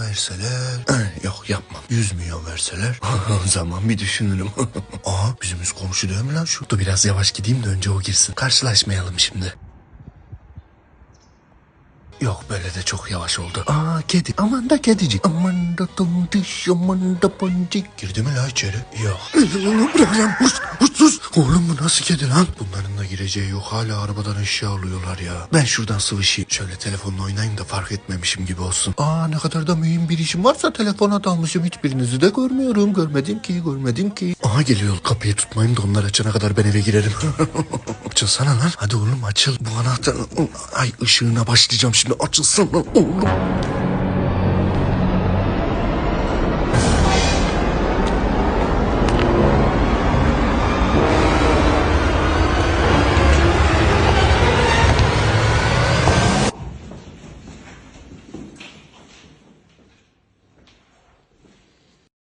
verseler. Eh, Yok yapmam. 100 milyon verseler. o zaman bir düşünürüm. Aa bizim üst komşu değil mi lan şu? Dur biraz yavaş gideyim de önce o girsin. Karşılaşmayalım şimdi. Yok böyle de çok yavaş oldu. Aa kedi. Aman da kedicik. Aman da tombiş aman da boncuk. Girdi mi la içeri? Yok. Bırak lan. Oğlum bu nasıl kedi lan? Bunların da gireceği yok. Hala arabadan eşya alıyorlar ya. Ben şuradan sıvışayım. Şöyle telefonla oynayayım da fark etmemişim gibi olsun. Aa ne kadar da mühim bir işim varsa telefona dalmışım. Hiçbirinizi de görmüyorum. Görmedim ki görmedim ki. Aha geliyor. Kapıyı tutmayayım da onlar açana kadar ben eve girerim. Açılsana lan. Hadi oğlum açıl. Bu anahtar... Ay ışığına başlayacağım şimdi. Açılsana oğlum.